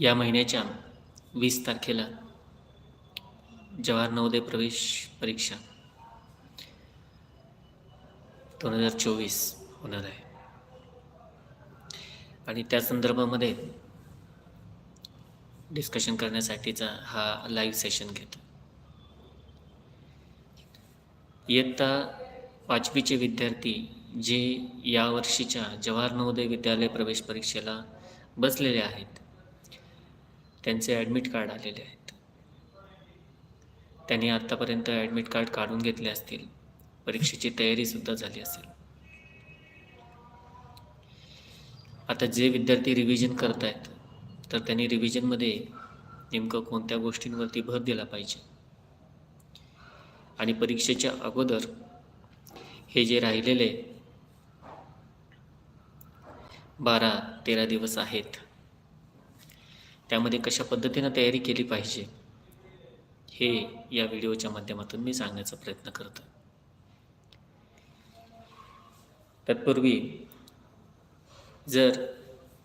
या महिन्याच्या वीस तारखेला जवाहर नवोदय प्रवेश परीक्षा दोन हजार चोवीस होणार आहे. आणि त्या संदर्भामध्ये डिस्कशन करण्यासाठीचा हा लाईव्ह सेशन घेतो. इयत्ता पाचवीचे विद्यार्थी जे या वर्षीच्या जवाहर नवोदय विद्यालय प्रवेश परीक्षेला बसलेले आहेत त्यांचे ॲडमिट कार्ड आलेले आहेत. त्यांनी आत्तापर्यंत ॲडमिट कार्ड काढून घेतले असतील. परीक्षेची तयारीसुद्धा झाली असेल. आता जे विद्यार्थी रिव्हिजन करत आहेत तर त्यांनी रिव्हिजनमध्ये नेमकं कोणत्या गोष्टींवरती भर दिला पाहिजे? आणि परीक्षेच्या अगोदर हे जे राहिलेले बारा तेरा दिवस आहेत त्यामध्ये कशा पद्धतीनं तयारी केली पाहिजे हे या व्हिडिओच्या माध्यमातून मी सांगण्याचा प्रयत्न करतो. तत्पूर्वी जर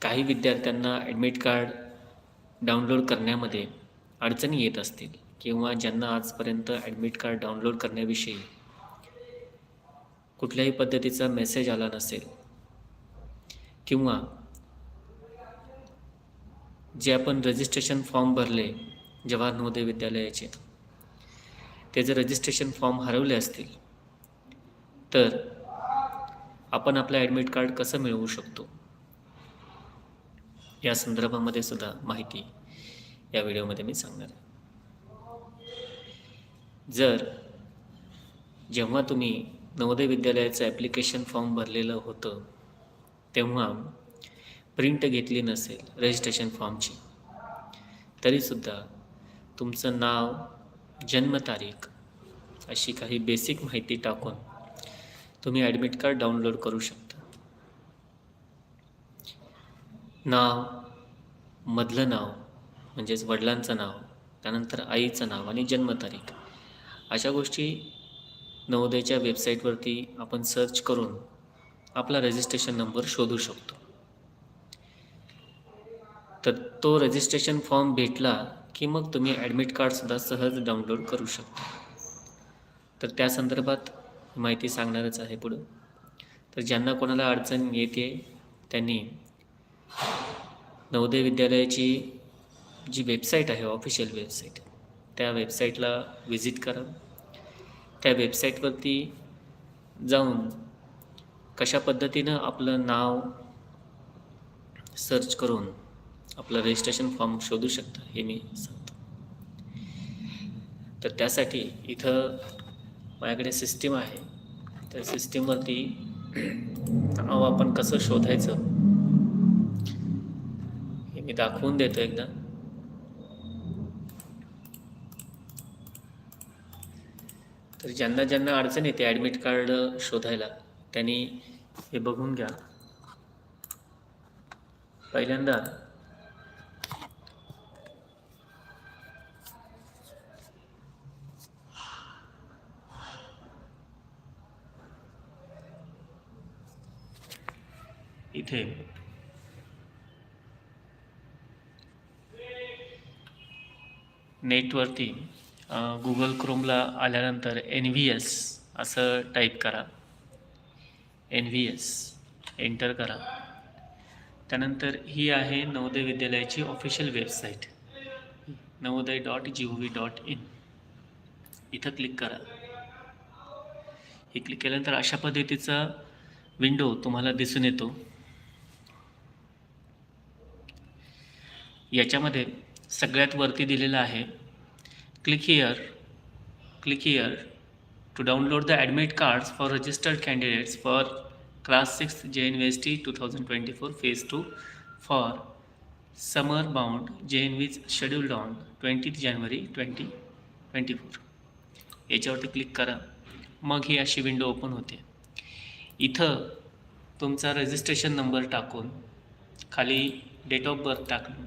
काही विद्यार्थ्यांना ॲडमिट कार्ड डाउनलोड करण्यामध्ये अडचणी येत असतील किंवा ज्यांना आजपर्यंत ॲडमिट कार्ड डाउनलोड करण्याविषयी कुठल्याही पद्धतीचा मेसेज आला नसेल किंवा जे आपण रजिस्ट्रेशन फॉर्म भरले जवाहर नवोदय विद्यालयाचे ते रजिस्ट्रेशन फॉर्म हरवले असतील तर आपण आपलं ॲडमिट कार्ड कसं मिळवू शकतो? या संदर्भामध्ये सुद्धा माहिती या व्हिडिओमध्ये मी सांगणार आहे. जर जेव्हा तुम्ही नवोदय विद्यालयाचं ॲप्लिकेशन फॉर्म भरलेलं होतं तेव्हा प्रिंट घेतली नसेल रजिस्ट्रेशन फॉर्मची तरीसुद्धा तुमचं नाव जन्मतारीख अशी काही बेसिक माहिती टाकून तुम्ही ॲडमिट कार्ड डाउनलोड करू शकता. नाव मधलं नाव म्हणजेच वडिलांचं नाव त्यानंतर आईचं नाव आणि जन्मतारीख अशा गोष्टी नवोदयच्या वेबसाईटवरती आपण सर्च करून आपला रजिस्ट्रेशन नंबर शोधू शकतो तर तो रजिस्ट्रेशन फॉर्म भेटला की मग तुम्ही ॲडमिट कार्डसुद्धा सहज डाउनलोड करू शकता. तर त्या संदर्भात माहिती सांगणारच आहे पुढं. तर ज्यांना कोणाला अडचण येते त्यांनी नवोदय विद्यालयाची जी वेबसाईट आहे ऑफिशियल वेबसाईट त्या वेबसाईटला व्हिजिट करा. त्या वेबसाईटवरती जाऊन कशा पद्धतीनं आपलं नाव सर्च करून आपला रजिस्ट्रेशन फॉर्म शोधू शकता हे मी सांगतो. तर त्यासाठी इथं माझ्याकडे सिस्टीम आहे. त्या सिस्टीमवरती नाव आपण कसं शोधायचं हे मी दाखवून देतो एकदा. तर ज्यांना ज्यांना अडचण येते ॲडमिट कार्ड शोधायला त्यांनी हे बघून घ्या. पहिल्यांदा इथे. नेटवरती गुगल क्रोमला आल्यानंतर एन व्ही एस असं टाईप करा. एन व्ही एस एंटर करा. त्यानंतर ही आहे Navodaya विद्यालयाची official website Navodaya dot G O V dot in इथं क्लिक करा. हे क्लिक केल्यानंतर अशा पद्धतीचा विंडो तुम्हाला दिसून येतो. याच्यामध्ये सगळ्यात वरती दिलेलं आहे. Click here click here to download the admit cards for registered candidates for class six J N V S T two thousand twenty four phase two for summer bound J N Vs scheduled on twenty January twenty twenty four याच्यावरती click करा. मग ही अशी window open होते. इथं तुमचा registration number टाकून खाली date of birth टाकून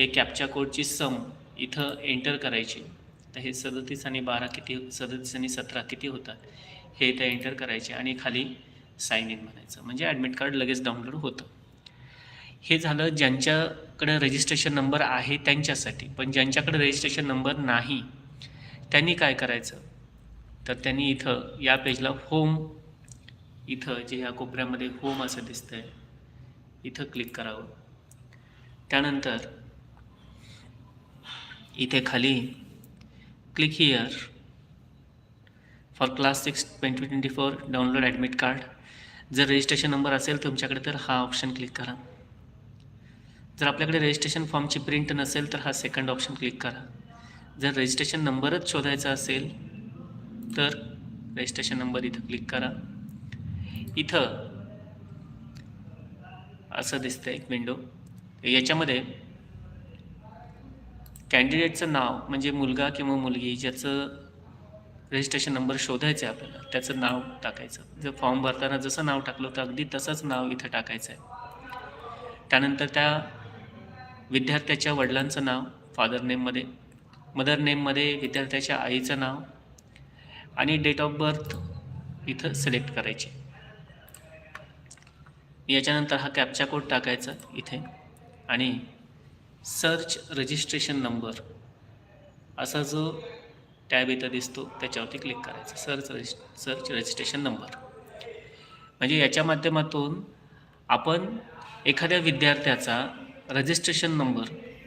हे कॅपच्या कोडची सम इथं एंटर करायची. तर हे सदतीस आणि बारा किती सदतीस आणि सतरा किती होतात? हे इथं एंटर करायचे आणि खाली साईन इन म्हणायचं. म्हणजे ॲडमिट कार्ड लगेच डाउनलोड होतं. हे झालं ज्यांच्याकडे रजिस्ट्रेशन नंबर आहे त्यांच्यासाठी. पण ज्यांच्याकडे रजिस्ट्रेशन नंबर नाही त्यांनी काय करायचं? तर त्यांनी इथं या पेजला होम इथं जे ह्या कोपऱ्यामध्ये होम असं दिसतं आहे इथं क्लिक करावं. त्यानंतर इथे खाली click here for class six twenty twenty four download admit card जर रजिस्ट्रेशन नंबर असेल तुमच्याकडे तर हा ऑप्शन क्लिक करा. जर आपल्याकडे रजिस्ट्रेशन फॉर्मची प्रिंट नसेल तर हा सेकंड ऑप्शन क्लिक करा. जर रजिस्ट्रेशन नंबरच शोधायचा असेल तर रजिस्ट्रेशन नंबर इथं क्लिक करा. इथं असं दिसतं एक विंडो याच्यामध्ये कॅन्डिडेटचं नाव म्हणजे मुलगा किंवा मुलगी ज्याचं रजिस्ट्रेशन नंबर शोधायचं आहे आपल्याला त्याचं नाव टाकायचं. जर फॉर्म भरताना जसं नाव टाकलं होतं अगदी तसंच नाव इथं टाकायचं आहे. त्यानंतर त्या विद्यार्थ्याच्या वडिलांचं नाव फादर नेममध्ये मदर नेममध्ये विद्यार्थ्याच्या आईचं नाव आणि डेट ऑफ बर्थ इथं सिलेक्ट करायचे. याच्यानंतर हा कॅप्चा कोड टाकायचा इथे. आणि सर्च रजिस्ट्रेशन नंबर असा जो टॅब इथं दिसतो त्याच्यावरती क्लिक करायचं. सर्च रजिस् सर्च रजिस्ट्रेशन नंबर. म्हणजे याच्या माध्यमातून आपण एखाद्या विद्यार्थ्याचा रजिस्ट्रेशन नंबर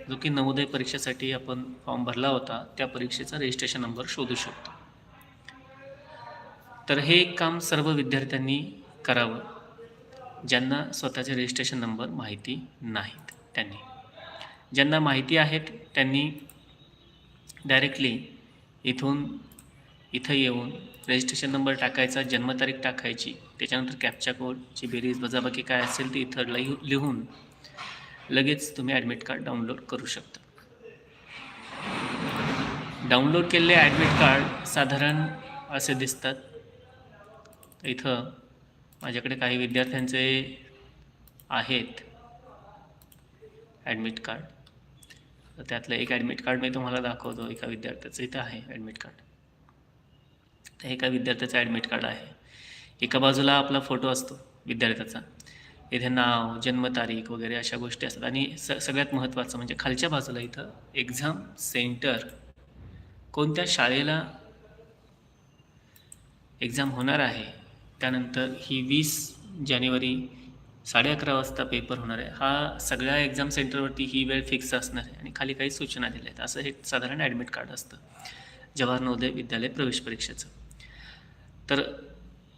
जो की नवोदय परीक्षेसाठी आपण फॉर्म भरला होता त्या परीक्षेचा रजिस्ट्रेशन नंबर शोधू शकतो. तर हे एक काम सर्व विद्यार्थ्यांनी करावं ज्यांना स्वतःचे रजिस्ट्रेशन नंबर माहिती नाहीत त्यांनी. ज्यांना माहिती आहेत त्यांनी डायरेक्टली इथून इथं येऊन रजिस्ट्रेशन नंबर टाकायचा जन्मतारीख टाकायची. त्याच्यानंतर कॅप्चा कोडची बेरीज वजाबाकी काय असेल ती इथं लिहू लिहून लगेच तुम्ही ॲडमिट कार्ड डाउनलोड करू शकता. डाउनलोड केलेले ॲडमिट कार्ड साधारण असे दिसतात. इथं माझ्याकडे काही विद्यार्थ्यांचे आहेत ॲडमिट कार्ड तर त्यातलं एक ॲडमिट कार्ड मी तुम्हाला दाखवतो एका विद्यार्थ्याचं. इथं आहे ॲडमिट कार्ड तर एका विद्यार्थ्याचं ॲडमिट कार्ड आहे. एका बाजूला आपला फोटो असतो विद्यार्थ्याचा. इथे नाव जन्मतारीख वगैरे अशा गोष्टी असतात. आणि स सगळ्यात महत्त्वाचं म्हणजे खालच्या बाजूला इथं एक्झाम सेंटर कोणत्या शाळेला एक्झाम होणार आहे. त्यानंतर ही वीस जानेवारी साडे अकरा वाजता पेपर होणार आहे. हा सगळ्या एक्झाम सेंटरवरती ही वेळ फिक्स असणार आहे आणि खाली काही सूचना दिल्या आहेत. असं हे साधारण ॲडमिट कार्ड असतं. जवाहर नवोदय विद्यालय प्रवेश परीक्षेचं. तर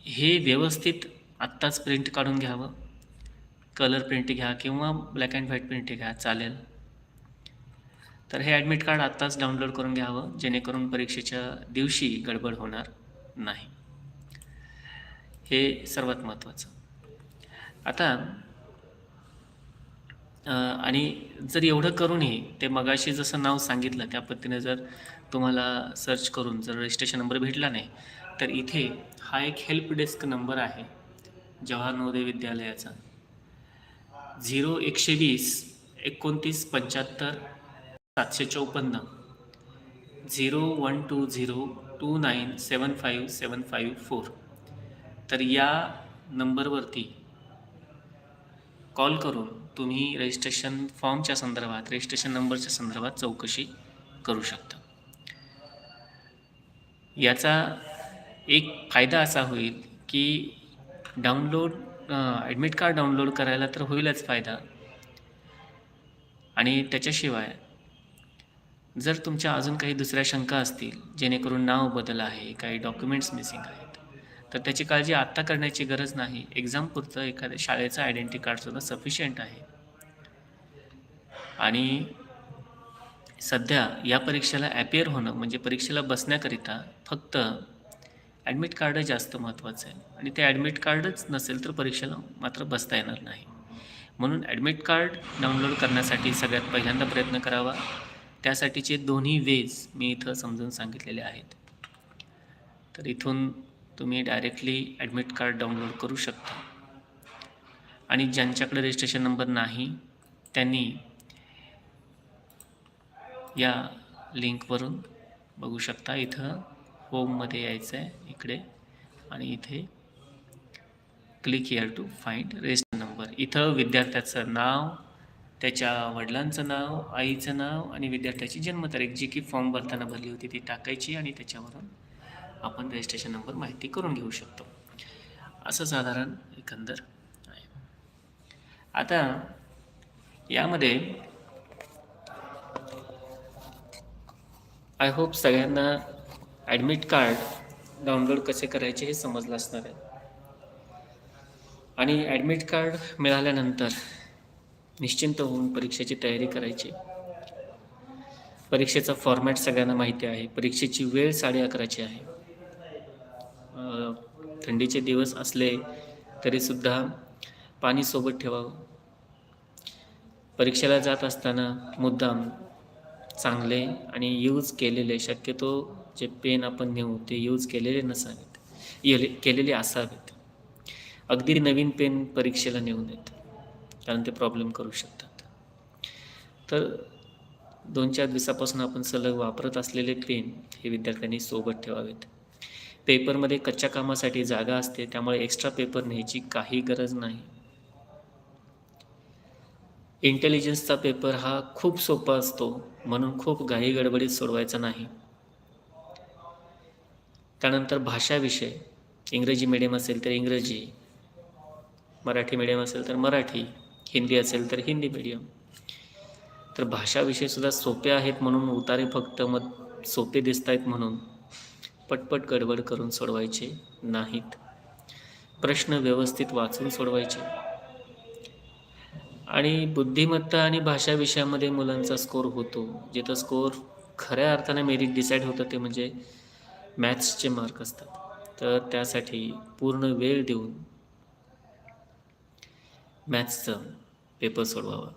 हे व्यवस्थित आत्ताच प्रिंट काढून घ्यावं. कलर प्रिंट घ्या किंवा ब्लॅक अँड व्हाईट प्रिंट घ्या चालेल. तर हे ॲडमिट कार्ड आत्ताच डाउनलोड करून घ्यावं जेणेकरून परीक्षेच्या दिवशी गडबड होणार नाही. हे सर्वात महत्त्वाचं आता आणि जर एवढं करूनही ते मगाशी जसं नाव सांगितलं त्या पद्धतीने जर तुम्हाला सर्च करून जर रजिस्ट्रेशन नंबर भेटला नाही तर इथे हा एक हेल्प डेस्क नंबर आहे जवाहर नवोदय विद्यालयाचा. झिरो एकशे वीस एकोणतीस पंच्याहत्तर सातशे चौपन्न. Zero one two zero two nine seven five seven five four. तर या नंबरवरती कॉल करून तुम्ही रजिस्ट्रेशन फॉर्मच्या संदर्भात रजिस्ट्रेशन नंबरच्या संदर्भात चौकशी करू शकता. याचा एक फायदा असा होईल की डाउनलोड ॲडमिट कार्ड डाउनलोड करायला तर होईलच फायदा. आणि त्याच्याशिवाय जर तुमच्या अजून काही दुसऱ्या शंका असतील जेणेकरून नाव बदल आहे काही डॉक्युमेंट्स मिसिंग आहे तर त्याची काळजी आत्ता करण्याची गरज नाही. एक्झामपुरतं एखाद्या शाळेचं आयडेंटिटी कार्डसुद्धा सफिशियंट आहे. आणि सध्या या परीक्षेला ॲपियर होणं म्हणजे परीक्षेला बसण्याकरिता फक्त ॲडमिट कार्ड जास्त महत्त्वाचं आहे. आणि ते ॲडमिट कार्डच नसेल तर परीक्षेला मात्र बसता येणार नाही. म्हणून ॲडमिट कार्ड डाउनलोड करण्यासाठी सगळ्यात पहिल्यांदा प्रयत्न करावा. त्यासाठीचे दोन्ही वेज मी इथं समजून सांगितलेले आहेत. तर इथून तुम्ही डायरेक्टली ॲडमिट कार्ड डाउनलोड करू शकता. आणि ज्यांच्याकडे रजिस्ट्रेशन नंबर नाही त्यांनी या लिंकवरून बघू शकता. इथं होममध्ये यायचं आहे इकडे आणि इथे click here to find register number इथं विद्यार्थ्याचं नाव त्याच्या वडिलांचं नाव आईचं नाव आणि विद्यार्थ्याची जन्मतारीख जी की फॉर्म भरताना भरली होती ती टाकायची आणि त्याच्यावरून आपण रजिस्ट्रेशन नंबर माहिती करून घेऊ शकतो. असं साधारण एकंदर आहे. आता यामध्ये आय होप सगळ्यांना ॲडमिट कार्ड डाउनलोड कसे करायचे हे समजलं असणार आहे. आणि ॲडमिट कार्ड मिळाल्यानंतर निश्चिंत होऊन परीक्षेची तयारी करायची. परीक्षेचा फॉर्मॅट सगळ्यांना माहिती आहे. परीक्षेची वेळ साडे अकराची आहे. थंडीचे दिवस असले तरीसुद्धा पाणी सोबत ठेवावं. परीक्षेला जात असताना मुद्दाम चांगले आणि यूज केलेले शक्यतो जे पेन आपण नेऊ ते यूज केलेले नसावेत. येले केलेले असावेत. अगदी नवीन पेन परीक्षेला नेऊ नयेत कारण ते प्रॉब्लेम करू शकतात. तर दोन चार दिवसापासून आपण सलग वापरत असलेले पेन हे विद्यार्थ्यांनी सोबत ठेवावेत. पेपरमध्ये कच्च्या कामासाठी जागा असते त्यामुळे एक्स्ट्रा पेपर न्यायची काही गरज नाही. इंटेलिजन्सचा पेपर हा खूप सोपा असतो म्हणून खूप घाई गडबडीत सोडवायचा नाही. त्यानंतर भाषा विषय. इंग्रजी मिडियम असेल तर इंग्रजी मराठी मिडियम असेल तर मराठी हिंदी असेल तर हिंदी मिडियम तर भाषा विषय सुद्धा सोपे आहेत म्हणून उतारे फक्त मग सोपे दिसत आहेत म्हणून. पटपट गडबड करून सोडवायचे नाहीत. प्रश्न व्यवस्थित वाचून सोडवायचे. आणि बुद्धिमत्ता आणि भाषा विषयामध्ये मुलांचा स्कोर होतो. जिथं स्कोर खऱ्या अर्थाने मेरिट डिसाईड होतं ते म्हणजे मॅथ्सचे मार्क असतात. तर त्यासाठी पूर्ण वेळ देऊन मॅथ्सचं पेपर सोडवावा.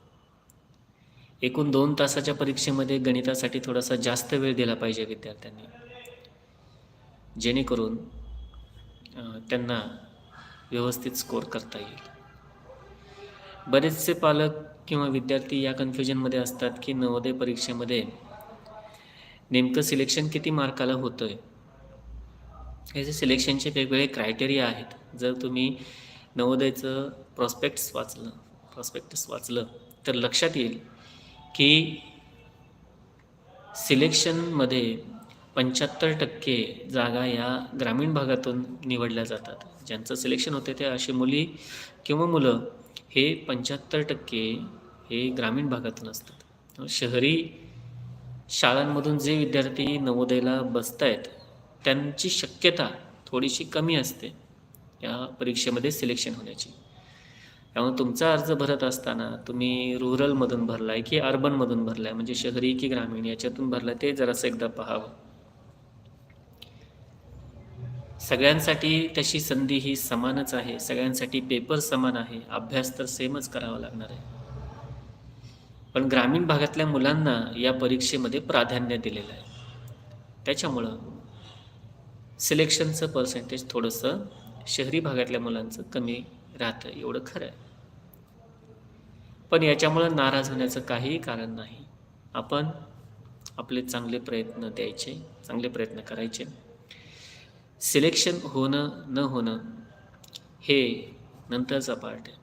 एकूण दोन तासाच्या परीक्षेमध्ये गणितासाठी थोडासा जास्त वेळ दिला पाहिजे विद्यार्थ्यांनी. जेणेकरून त्यांना व्यवस्थित स्कोर करता येईल. बरेचसे पालक किंवा विद्यार्थी या कन्फ्युजनमध्ये असतात की नवोदय परीक्षेमध्ये नेमकं सिलेक्शन किती मार्काला होतं आहे ह्याचे सिलेक्शनचे वेगवेगळे क्रायटेरिया आहेत. जर तुम्ही नवोदयचं प्रॉस्पेक्ट्स वाचलं प्रॉस्पेक्टस वाचलं तर लक्षात येईल की सिलेक्शनमध्ये पंच्याहत्तर टक्के जागा या ग्रामीण भागातून निवडल्या जातात. ज्यांचं सिलेक्शन होते ते अशी मुली किंवा मुलं हे पंच्याहत्तर टक्के हे ग्रामीण भागातून असतात. शहरी शाळांमधून जे विद्यार्थी नवोदयला बसत आहेत त्यांची शक्यता थोडीशी कमी असते या परीक्षेमध्ये सिलेक्शन होण्याची. त्यामुळे तुमचा अर्ज भरत असताना तुम्ही रुरलमधून भरला आहे की अर्बनमधून भरला आहे म्हणजे शहरी की ग्रामीण याच्यातून भरला ते जरासं एकदा पाहावं. सगळ्यांसाठी तशी संधी ही समानच आहे. सगळ्यांसाठी पेपर समान आहे. अभ्यास तर सेमच करावा लागणार आहे. पण ग्रामीण भागातल्या मुलांना या परीक्षेमध्ये प्राधान्य दिलेलं आहे. त्याच्यामुळं सिलेक्शनचं पर्सेंटेज थोडंसं शहरी भागातल्या मुलांचं कमी राहतं. एवढं खरं आहे. पण याच्यामुळं नाराज होण्याचं काहीही कारण नाही. आपण आपले चांगले प्रयत्न द्यायचे चांगले प्रयत्न करायचे. सिलेक्शन होणं न होणं हे नंतरचा पार्ट आहे.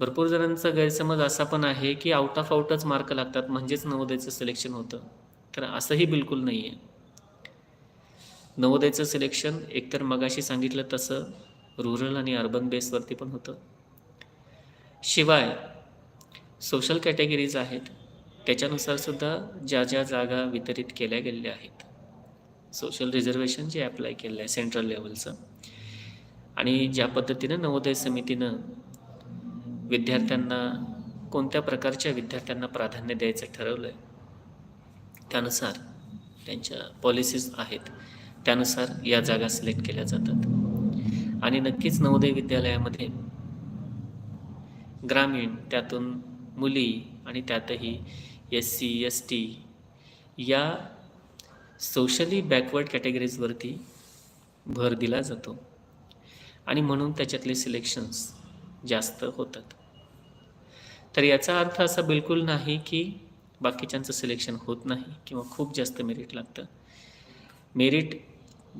भरपूर जणांचा गैरसमज असा पण आहे की आउट ऑफ आउटच मार्क लागतात म्हणजेच नवोदयचं सिलेक्शन होतं. तर असंही बिलकुल नाही आहे नवोदयचं सिलेक्शन एकतर मगाशी सांगितलं तसं रुरल आणि अर्बन बेसवरती पण होतं. शिवाय सोशल कॅटेगरीज आहेत त्याच्यानुसार सुद्धा ज्या ज्या जागा वितरित केल्या गेलेल्या आहेत. सोशल रिझर्वेशन जे अप्लाय केलं आहे सेंट्रल लेवलचं आणि ज्या पद्धतीनं नवोदय समितीनं विद्यार्थ्यांना कोणत्या प्रकारच्या विद्यार्थ्यांना प्राधान्य द्यायचं ठरवलं आहे त्यानुसार त्यांच्या पॉलिसीज आहेत त्यानुसार या जागा सिलेक्ट केल्या जातात. आणि नक्कीच नवोदय विद्यालयामध्ये ग्रामीण त्यातून मुली आणि त्यातही एस सी एस टी या सोशली बॅकवर्ड कॅटेगरीजवरती भर दिला जातो. आणि म्हणून त्याच्यातले सिलेक्शन्स जास्त होतात. तर याचा अर्थ असा बिलकुल नाही की बाकीच्यांचं सिलेक्शन होत नाही किंवा खूप जास्त मेरिट लागतं. मेरिट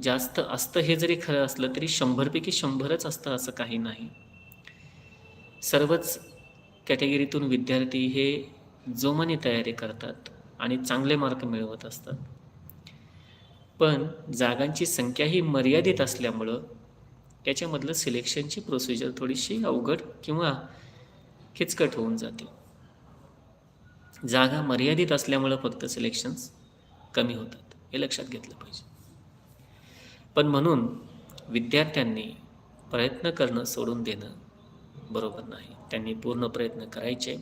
जास्त असतं हे जरी खरं असलं तरी शंभरपैकी शंभरच असतं असं काही नाही. सर्वच कॅटेगरीतून विद्यार्थी हे जोमाने तयारी करतात आणि चांगले मार्क मिळवत असतात. पण जागांची संख्याही मर्यादित असल्यामुळं याच्यामधलं सिलेक्शनची प्रोसिजर थोडीशी अवघड किंवा खिचकट होऊन जाते. जागा मर्यादित असल्यामुळं फक्त सिलेक्शन्स कमी होतात हे लक्षात घेतलं पाहिजे. पण म्हणून विद्यार्थ्यांनी प्रयत्न करणं सोडून देणं बरोबर नाही. त्यांनी पूर्ण प्रयत्न करायचे.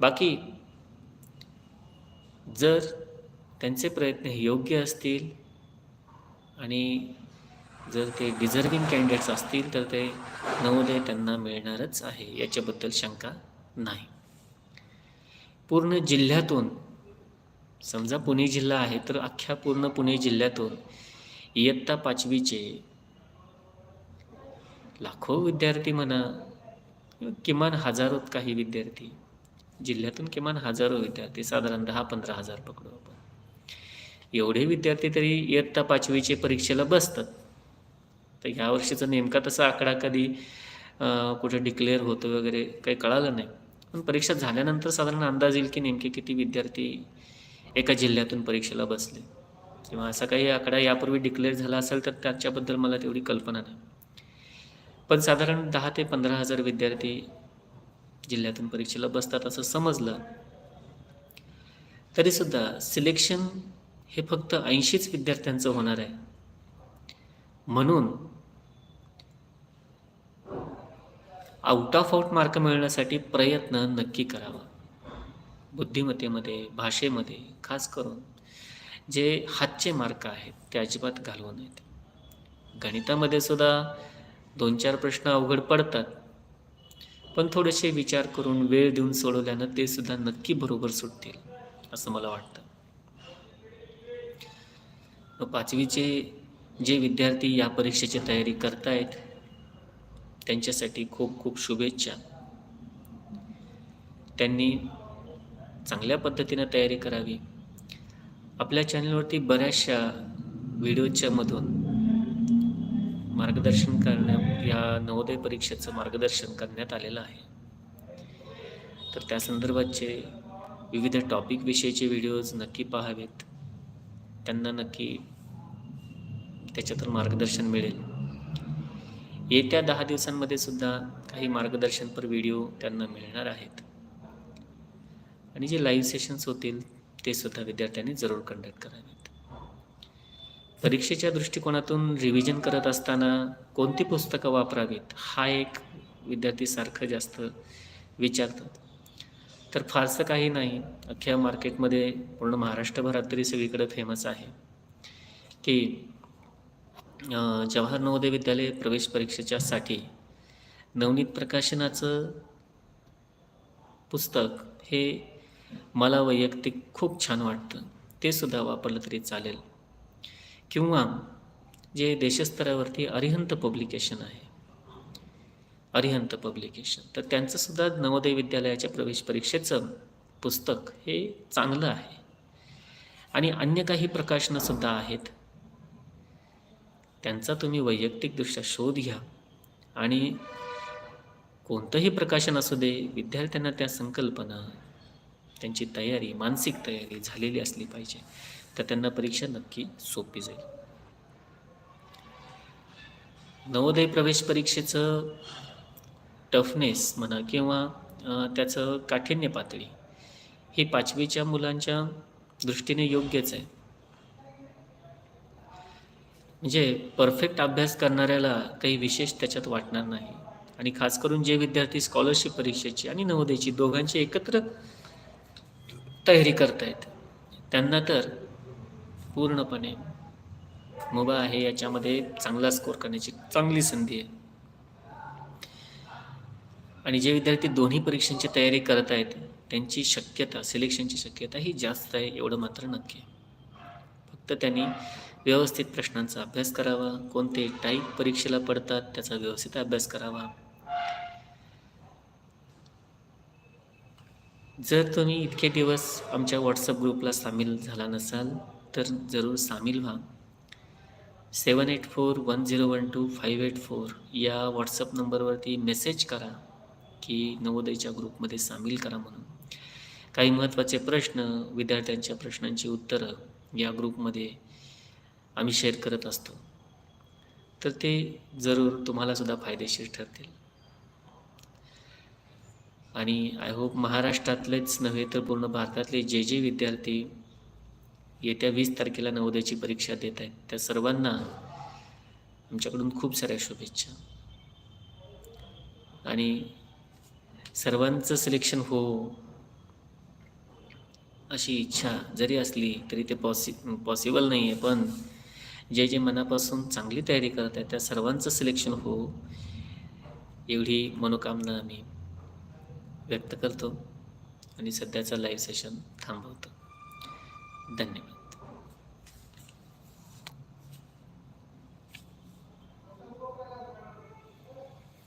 बाकी जर त्यांचे प्रयत्न हे योग्य असतील आणि जर ते डिझर्विंग कॅन्डिडेट्स असतील तर ते नवोदय त्यांना मिळणारच आहे याच्याबद्दल शंका नाही. पूर्ण जिल्ह्यातून समजा पुणे जिल्हा आहे तर अख्ख्या पूर्ण पुणे जिल्ह्यातून इयत्ता पाचवीचे लाखो विद्यार्थी म्हणा किमान हजारोत काही विद्यार्थी जिल्ह्यातून किमान हजारो विद्यार्थी साधारण दहा पंधरा हजार पकडू आपण. एवढे विद्यार्थी तरी इयत्ता पाचवीचे परीक्षेला बसतात. तर ह्या वर्षीचा नेमका तसा आकडा कधी कुठं कुठे डिक्लेअर होतो वगैरे काही कळालं नाही. पण परीक्षा झाल्यानंतर साधारण अंदाज येईल की नेमके किती विद्यार्थी एका जिल्ह्यातून परीक्षेला बसले. किंवा असा काही आकडा यापूर्वी डिक्लेअर झाला असेल तर त्याच्याबद्दल मला तेवढी कल्पना नाही. पण साधारण दहा ते पंधरा हजार विद्यार्थी जिल्ह्यातून परीक्षेला बसतात असं समजलं. तरीसुद्धा सिलेक्शन हे फक्त ऐंशीच विद्यार्थ्यांचं होणार आहे. म्हणून आउट ऑफ आउट मार्क मिळवण्यासाठी प्रयत्न नक्की करावा. बुद्धिमत्तेमध्ये भाषेमध्ये खास करून जे हातचे मार्क आहेत ते अजिबात घालवू नयेत. गणितामध्ये सुद्धा दोन चार प्रश्न अवघड पडतात. पण थोडेसे विचार करून वेळ देऊन सोडवल्यानं ते सुद्धा नक्की बरोबर सुटतील असं मला वाटतं. पाचवीचे जे विद्यार्थी या परीक्षेची तयारी करतायत त्यांच्यासाठी खूप खूप शुभेच्छा. त्यांनी चांगल्या पद्धतीनं तयारी करावी. आपल्या चॅनलवरती बऱ्याचशा व्हिडिओच्या मधून मार्गदर्शन करण्या या नवोदय परीक्षेचं मार्गदर्शन करण्यात आलेलं आहे. तर त्या संदर्भातचे विविध टॉपिक विषयीचे व्हिडिओज नक्की पाहावेत. त्यांना नक्की त्याच्यातून मार्गदर्शन मिळेल. येत्या दहा दिवसांमध्ये सुद्धा काही मार्गदर्शनपर व्हिडिओ त्यांना मिळणार आहेत. आणि जे लाईव्ह सेशन्स होतील ते सुद्धा विद्यार्थ्यांनी जरूर कंडक्ट करावेत. परीक्षेच्या दृष्टिकोनातून रिव्हिजन करत असताना कोणती पुस्तकं वापरावीत हा एक विद्यार्थी सारखं जास्त विचारतात. तर फारसं काही नाही. अख्ख्या मार्केटमध्ये पूर्ण महाराष्ट्रभरात तरी सगळीकडे फेमस आहे. की जवाहर नवोदय विद्यालय प्रवेश परीक्षेच्यासाठी नवनीत प्रकाशनाचं पुस्तक हे मला वैयक्तिक खूप छान वाटतं. ते सुद्धा वापरलं तरी चालेल. किंवा जे देशस्तरावरती अरिहंत पब्लिकेशन आहे अरिहंत पब्लिकेशन तर त्यांचंसुद्धा नवोदय विद्यालयाच्या प्रवेश परीक्षेचं पुस्तक हे चांगलं आहे. आणि अन्य काही प्रकाशनंसुद्धा आहेत. त्यांचा तुम्ही वैयक्तिकदृष्ट्या शोध घ्या. आणि कोणतंही प्रकाशन असू दे विद्यार्थ्यांना त्या संकल्पना त्यांची तयारी मानसिक तयारी झालेली असली पाहिजे तर त्यांना परीक्षा नक्की सोपी जाईल. नवोदय प्रवेश परीक्षेचं टफनेस म्हणा किंवा त्याचं काठिण्य पातळी ही पाचवीच्या मुलांच्या दृष्टीने योग्यच आहे. म्हणजे परफेक्ट अभ्यास करणाऱ्याला काही विशेष त्याच्यात वाटणार नाही. आणि खास करून जे विद्यार्थी स्कॉलरशिप परीक्षेची आणि नवोदयची दोघांची एकत्र तयारी करतायत त्यांना तर पूर्णपणे मुभा आहे याच्यामध्ये चांगला स्कोर करण्याची चांगली संधी आहे. आणि जे विद्यार्थी दोन्ही परीक्षांची तयारी करत आहेत त्यांची शक्यता सिलेक्शनची शक्यता ही जास्त आहे एवढं मात्र नक्की. फक्त त्यांनी व्यवस्थित प्रश्नांचा अभ्यास करावा कोणते टाईप परीक्षेला पडतात त्याचा व्यवस्थित अभ्यास करावा. जर तुम्ही इतके दिवस आमच्या व्हॉट्सअप ग्रुपला सामील झाला नसाल तर जरूर सामील व्हा. Seven eight four one zero one two five eight four या व्हॉट्सअप नंबरवरती मेसेज करा. की नवोदयच्या ग्रुपमध्ये सामील करा म्हणून. काही महत्त्वाचे प्रश्न विद्यार्थ्यांच्या प्रश्नांची उत्तरं या ग्रुपमध्ये आम्ही शेअर करत असतो. तर ते जरूर तुम्हालासुद्धा फायदेशीर ठरतील. आणि आय होप महाराष्ट्रातलेच नव्हे तर पूर्ण भारतातले जे जे विद्यार्थी येत्या वीस तारखेला नवोदयाची परीक्षा देत आहेत त्या सर्वांना आमच्याकडून खूप साऱ्या शुभेच्छा. आणि सर्वांचं सिलेक्शन हो. अशी इच्छा जरी असली तरी ते पॉसि पॉसिबल नाही आहे पण जे जे मनापासून चांगली तयारी करत आहेत त्या सर्वांचं सिलेक्शन हो. एवढी मनोकामना आम्ही व्यक्त करतो आणि सध्याचा लाईव्ह सेशन थांबवतो. धन्यवाद.